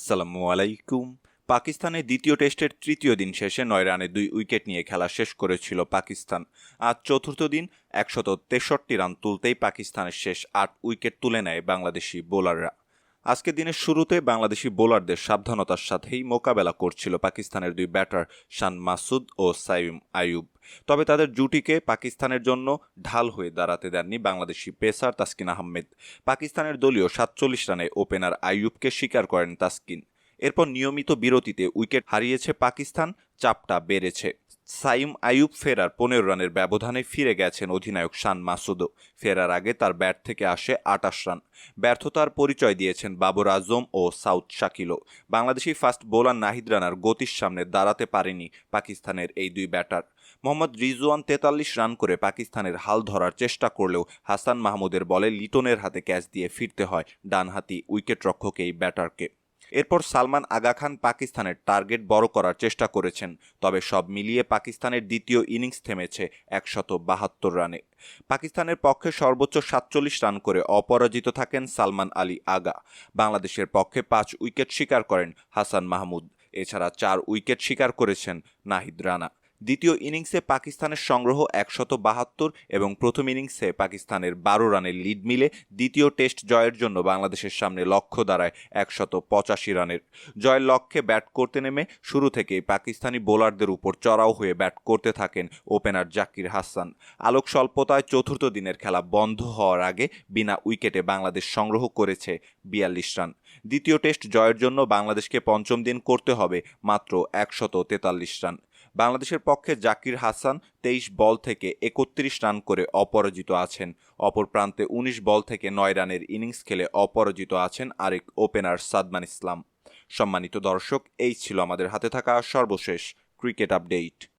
আসসালামু আলাইকুম। পাকিস্তানের দ্বিতীয় টেস্টের তৃতীয় দিন শেষে নয় রানে দুই উইকেট নিয়ে খেলা শেষ করেছিল পাকিস্তান। আজ চতুর্থ দিন একশত তেষট্টি রান তুলতেই পাকিস্তানের শেষ আট উইকেট তুলে নেয় বাংলাদেশি বোলাররা। আজকে দিনের শুরুতে বাংলাদেশি বোলারদের সাবধানতার সাথেই মোকাবেলা করছিল পাকিস্তানের দুই ব্যাটার শান মাসুদ ও সাইম আয়ুব তবে তাদের জুটিকে পাকিস্তানের জন্য ঢাল হয়ে দাঁড়াতে দেননি বাংলাদেশি পেসার তাসকিন আহমেদ। পাকিস্তানের দলীয় সাতচল্লিশ রানে ওপেনার আইয়ুবকে স্বীকার করেন তাসকিন। এরপর নিয়মিত বিরতিতে উইকেট হারিয়েছে পাকিস্তান, চাপটা বেড়েছে। সাইম আইয়ুব ফেরার পনেরো রানের ব্যবধানে ফিরে গেছেন অধিনায়ক শান মাসুদও। ফেরার আগে তার ব্যাট থেকে আসে আটাশ রান। ব্যর্থতার পরিচয় দিয়েছেন বাবর আজম ও সাউথ শাকিলও। বাংলাদেশি ফাস্ট বোলার নাহিদ রানার গতির সামনে দাঁড়াতে পারেনি পাকিস্তানের এই দুই ব্যাটার। মোহাম্মদ রিজওয়ান তেতাল্লিশ রান করে পাকিস্তানের হাল ধরার চেষ্টা করলেও হাসান মাহমুদের বলে লিটনের হাতে ক্যাচ দিয়ে ফিরতে হয় ডানহাতি উইকেটরক্ষক এই ব্যাটারকে। এরপর সালমান আগা খান পাকিস্তানের টার্গেট বড় করার চেষ্টা করেছেন, তবে সব মিলিয়ে পাকিস্তানের দ্বিতীয় ইনিংস থেমেছে একশত বাহাত্তর রানে। পাকিস্তানের পক্ষে সর্বোচ্চ সাতচল্লিশ রান করে অপরাজিত থাকেন সালমান আলী আগা। বাংলাদেশের পক্ষে পাঁচ উইকেট শিকার করেন হাসান মাহমুদ। এছাড়া চার উইকেট শিকার করেছেন নাহিদ রানা। দ্বিতীয় ইনিংসে পাকিস্তানের সংগ্রহ একশত বাহাত্তর এবং প্রথম ইনিংসে পাকিস্তানের বারো রানের লিড মিলে দ্বিতীয় টেস্ট জয়ের জন্য বাংলাদেশের সামনে লক্ষ্য দাঁড়ায় একশত পঁচাশি রানের। জয়ের লক্ষ্যে ব্যাট করতে নেমে শুরু থেকেই পাকিস্তানি বোলারদের উপর চড়াও হয়ে ব্যাট করতে থাকেন ওপেনার জাকির হাসান। আলোক স্বল্পতায় চতুর্থ দিনের খেলা বন্ধ হওয়ার আগে বিনা উইকেটে বাংলাদেশ সংগ্রহ করেছে বিয়াল্লিশ রান। দ্বিতীয় টেস্ট জয়ের জন্য বাংলাদেশকে পঞ্চম দিন করতে হবে মাত্র একশত তেতাল্লিশ রান। বাংলাদেশের পক্ষে জাকির হাসান তেইশ বল থেকে একত্রিশ রান করে অপরাজিত আছেন। অপর প্রান্তে উনিশ বল থেকে নয় রানের ইনিংস খেলে অপরাজিত আছেন আরেক ওপেনার সাদমান ইসলাম। সম্মানিত দর্শক, এই ছিল আমাদের হাতে থাকা সর্বশেষ ক্রিকেট আপডেট।